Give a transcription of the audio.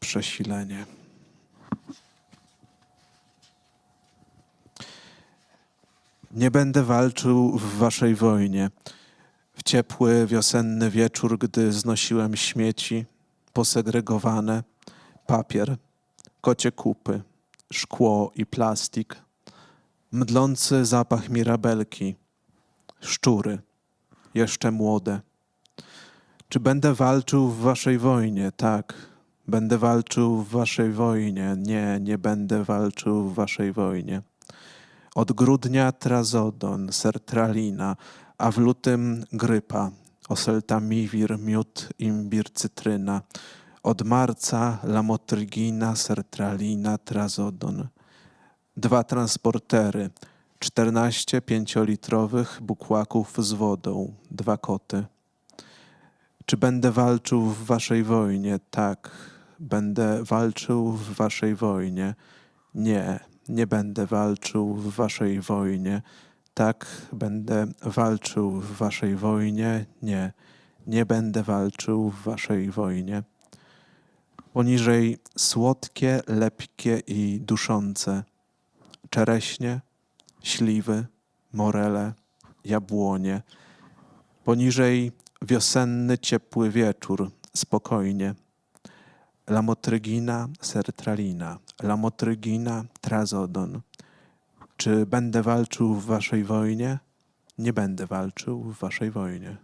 przesilenie. Nie będę walczył w waszej wojnie. W ciepły wiosenny wieczór, gdy znosiłem śmieci, posegregowane, papier, kocie kupy, szkło i plastik, mdlący zapach mirabelki, szczury, jeszcze młode. Czy będę walczył w waszej wojnie? Tak. Będę walczył w waszej wojnie. Nie, nie będę walczył w waszej wojnie. Od grudnia trazodon, sertralina, a w lutym grypa, oseltamivir, miód, imbir, cytryna. Od marca lamotrygina, sertralina, trazodon. Dwa transportery, 14 pięciolitrowych bukłaków z wodą, dwa koty. Czy będę walczył w waszej wojnie? Tak, będę walczył w waszej wojnie. Nie, nie będę walczył w waszej wojnie. Tak, będę walczył w waszej wojnie. Nie, nie będę walczył w waszej wojnie. Poniżej słodkie, lepkie i duszące. Czereśnie, śliwy, morele, jabłonie. Poniżej wiosenny, ciepły wieczór, spokojnie. Lamotrygina, sertralina, lamotrygina, trazodon. Czy będę walczył w waszej wojnie? Nie będę walczył w waszej wojnie.